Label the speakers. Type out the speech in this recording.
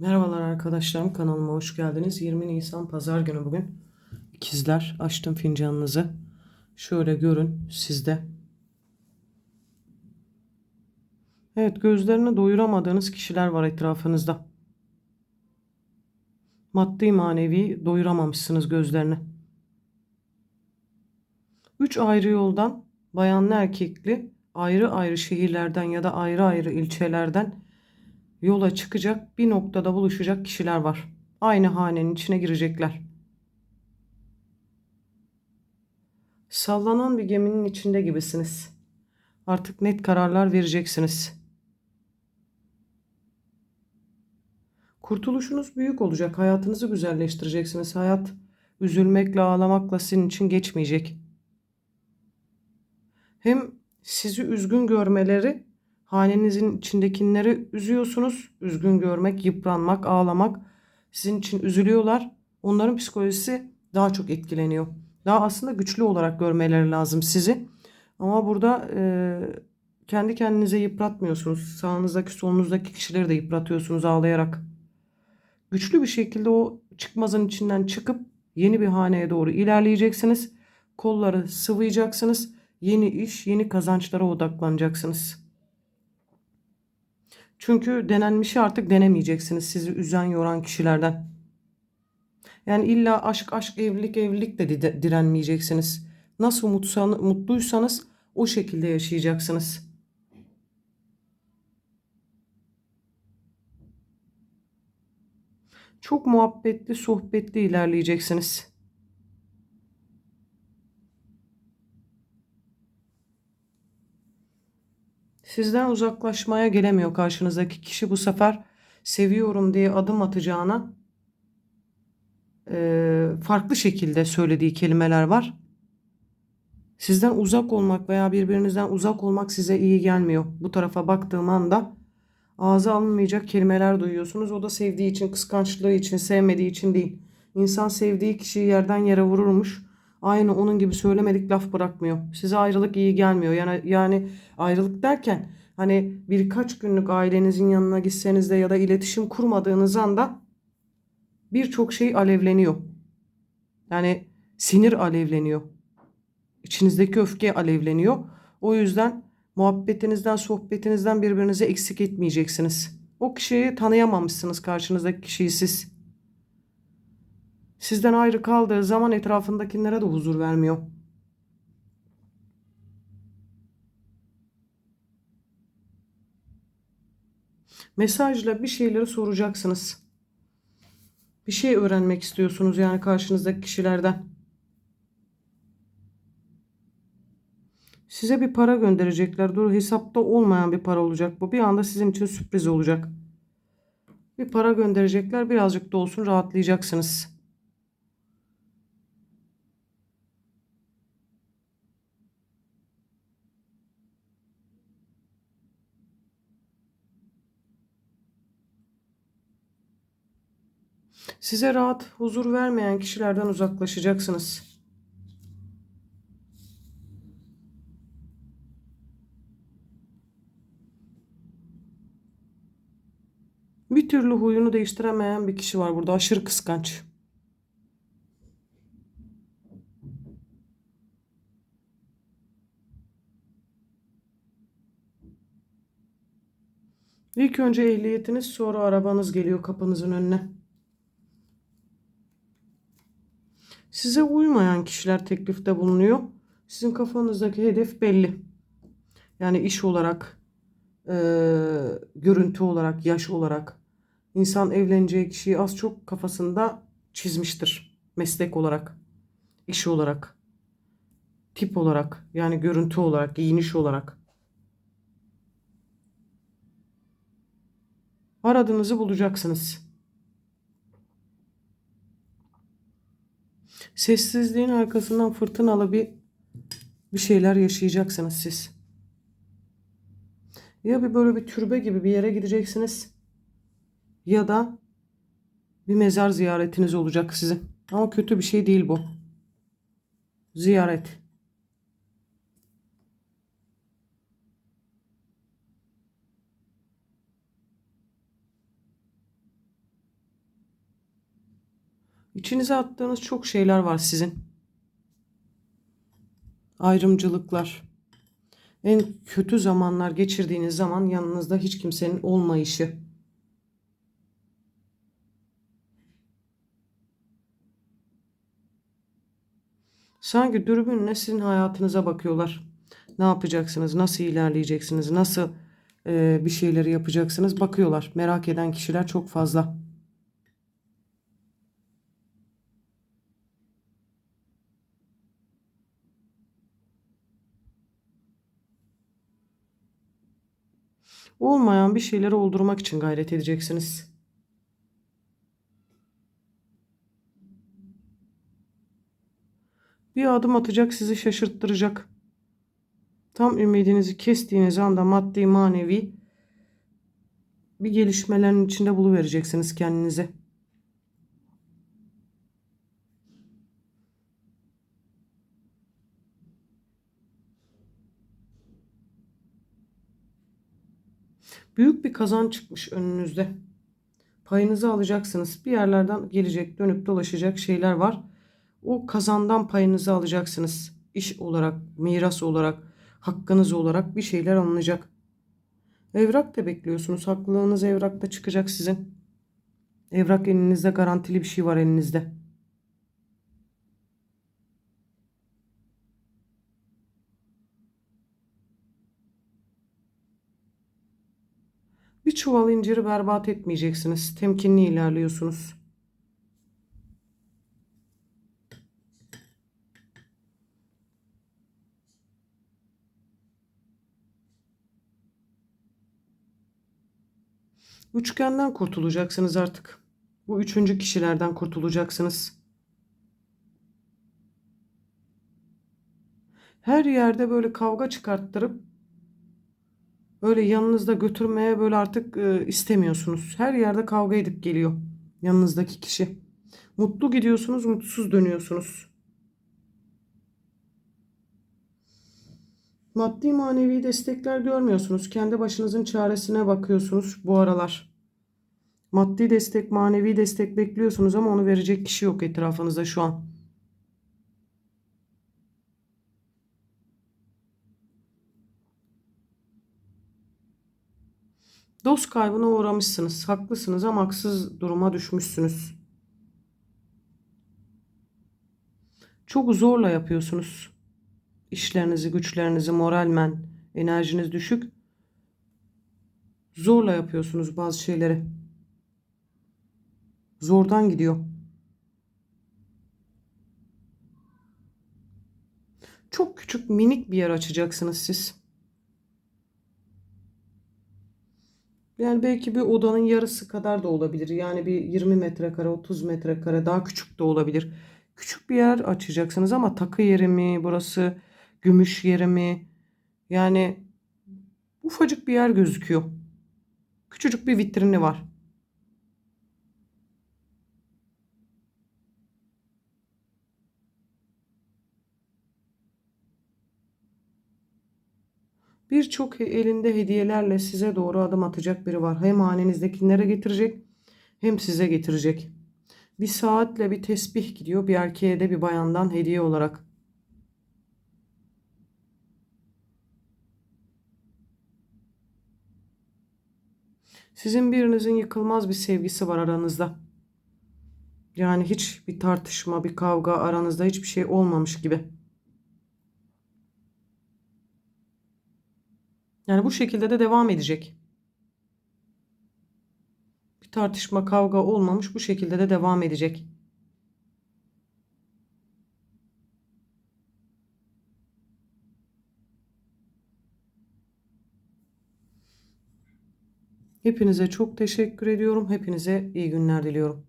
Speaker 1: Merhabalar arkadaşlarım kanalıma hoş geldiniz. 20 Nisan Pazar günü bugün. İkizler açtım fincanınızı. Şöyle görün sizde. Evet gözlerini doyuramadığınız kişiler var etrafınızda. Maddi manevi doyuramamışsınız gözlerini. Üç ayrı yoldan bayanlı erkekli ayrı ayrı şehirlerden ya da ayrı ayrı ilçelerden yola çıkacak bir noktada buluşacak kişiler var. Aynı hanenin içine girecekler. Sallanan bir geminin içinde gibisiniz. Artık net kararlar vereceksiniz. Kurtuluşunuz büyük olacak. Hayatınızı güzelleştireceksiniz. Hayat üzülmekle, ağlamakla sizin için geçmeyecek. Hem sizi üzgün görmeleri hanenizin içindekileri üzüyorsunuz. Üzgün görmek, yıpranmak, ağlamak sizin için üzülüyorlar. Onların psikolojisi daha çok etkileniyor. Daha aslında güçlü olarak görmeleri lazım sizi. Ama burada e, kendi kendinize yıpratmıyorsunuz. Sağınızdaki solunuzdaki kişileri de yıpratıyorsunuz ağlayarak. Güçlü bir şekilde o çıkmazın içinden çıkıp yeni bir haneye doğru ilerleyeceksiniz. Kolları sıvayacaksınız. Yeni iş, yeni kazançlara odaklanacaksınız. Çünkü denenmişi artık denemeyeceksiniz sizi üzen yoran kişilerden. Yani illa aşk aşk evlilik evlilik de di- direnmeyeceksiniz. Nasıl mutsan, mutluysanız o şekilde yaşayacaksınız. Çok muhabbetli, sohbetli ilerleyeceksiniz. Sizden uzaklaşmaya gelemiyor karşınızdaki kişi bu sefer seviyorum diye adım atacağına eee, farklı şekilde söylediği kelimeler var. Sizden uzak olmak veya birbirinizden uzak olmak size iyi gelmiyor. Bu tarafa baktığım anda ağza alınmayacak kelimeler duyuyorsunuz. O da sevdiği için, kıskançlığı için, sevmediği için değil. İnsan sevdiği kişiyi yerden yere vururmuş. Aynı onun gibi söylemedik laf bırakmıyor. Size ayrılık iyi gelmiyor. Yani yani ayrılık derken hani birkaç günlük ailenizin yanına gitseniz de ya da iletişim kurmadığınız anda birçok şey alevleniyor. Yani sinir alevleniyor. İçinizdeki öfke alevleniyor. O yüzden muhabbetinizden, sohbetinizden birbirinize eksik etmeyeceksiniz. O kişiyi tanıyamamışsınız karşınızdaki kişiyi siz. Sizden ayrı kaldığı zaman etrafındakilere de huzur vermiyor. Mesajla bir şeyleri soracaksınız. Bir şey öğrenmek istiyorsunuz yani karşınızdaki kişilerden. Size bir para gönderecekler. Dur hesapta olmayan bir para olacak bu. Bir anda sizin için sürpriz olacak. Bir para gönderecekler. Birazcık da olsun rahatlayacaksınız. Size rahat, huzur vermeyen kişilerden uzaklaşacaksınız. Bir türlü huyunu değiştiremeyen bir kişi var burada. Aşırı kıskanç. İlk önce ehliyetiniz sonra arabanız geliyor kapınızın önüne. Size uymayan kişiler teklifte bulunuyor. Sizin kafanızdaki hedef belli. Yani iş olarak, eee, görüntü olarak, yaş olarak. İnsan evleneceği kişiyi az çok kafasında çizmiştir. Meslek olarak, iş olarak, tip olarak, yani görüntü olarak, giyiniş olarak. Aradığınızı bulacaksınız. Sessizliğin arkasından fırtınalı bir bir şeyler yaşayacaksınız siz. Ya bir böyle bir türbe gibi bir yere gideceksiniz ya da bir mezar ziyaretiniz olacak sizin. Ama kötü bir şey değil bu. Ziyaret. İçinize attığınız çok şeyler var sizin. Ayrımcılıklar. En kötü zamanlar geçirdiğiniz zaman yanınızda hiç kimsenin olmayışı. Sanki dürbünle sizin hayatınıza bakıyorlar. Ne yapacaksınız? Nasıl ilerleyeceksiniz? Nasıl e, bir şeyleri yapacaksınız? Bakıyorlar. Merak eden kişiler çok fazla. Olmayan bir şeyleri oldurmak için gayret edeceksiniz. Bir adım atacak sizi şaşırttıracak. Tam ümidinizi kestiğiniz anda maddi manevi bir gelişmelerin içinde buluvereceksiniz kendinizi. Büyük bir kazan çıkmış önünüzde. Payınızı alacaksınız. Bir yerlerden gelecek, dönüp dolaşacak şeyler var. O kazandan payınızı alacaksınız. İş olarak, miras olarak, hakkınız olarak bir şeyler alınacak. Evrak da bekliyorsunuz. Haklılığınız evrakta çıkacak sizin. Evrak elinizde garantili bir şey var elinizde. Çuval inciri berbat etmeyeceksiniz. Temkinli ilerliyorsunuz. Üçgenden kurtulacaksınız artık. Bu üçüncü kişilerden kurtulacaksınız. Her yerde böyle kavga çıkarttırıp böyle yanınızda götürmeye böyle artık e, istemiyorsunuz. Her yerde kavga edip geliyor yanınızdaki kişi. Mutlu gidiyorsunuz, mutsuz dönüyorsunuz. Maddi manevi destekler görmüyorsunuz. Kendi başınızın çaresine bakıyorsunuz bu aralar. Maddi destek, manevi destek bekliyorsunuz ama onu verecek kişi yok etrafınızda şu an. Dost kaybına uğramışsınız. Haklısınız ama haksız duruma düşmüşsünüz. Çok zorla yapıyorsunuz. İşlerinizi, güçlerinizi, moralmen, enerjiniz düşük. Zorla yapıyorsunuz bazı şeyleri. Zordan gidiyor. Çok küçük minik bir yer açacaksınız siz. Yani belki bir odanın yarısı kadar da olabilir. Yani bir 20 metrekare, 30 metrekare daha küçük de olabilir. Küçük bir yer açacaksınız ama takı yeri mi, burası gümüş yeri mi? Yani ufacık bir yer gözüküyor. Küçücük bir vitrini var. Birçok elinde hediyelerle size doğru adım atacak biri var. Hem hanenizdekilere getirecek hem size getirecek. Bir saatle bir tesbih gidiyor bir erkeğe de bir bayandan hediye olarak. Sizin birinizin yıkılmaz bir sevgisi var aranızda. Yani hiç bir tartışma, bir kavga aranızda hiçbir şey olmamış gibi. Yani bu şekilde de devam edecek. Bir tartışma, kavga olmamış bu şekilde de devam edecek. Hepinize çok teşekkür ediyorum. Hepinize iyi günler diliyorum.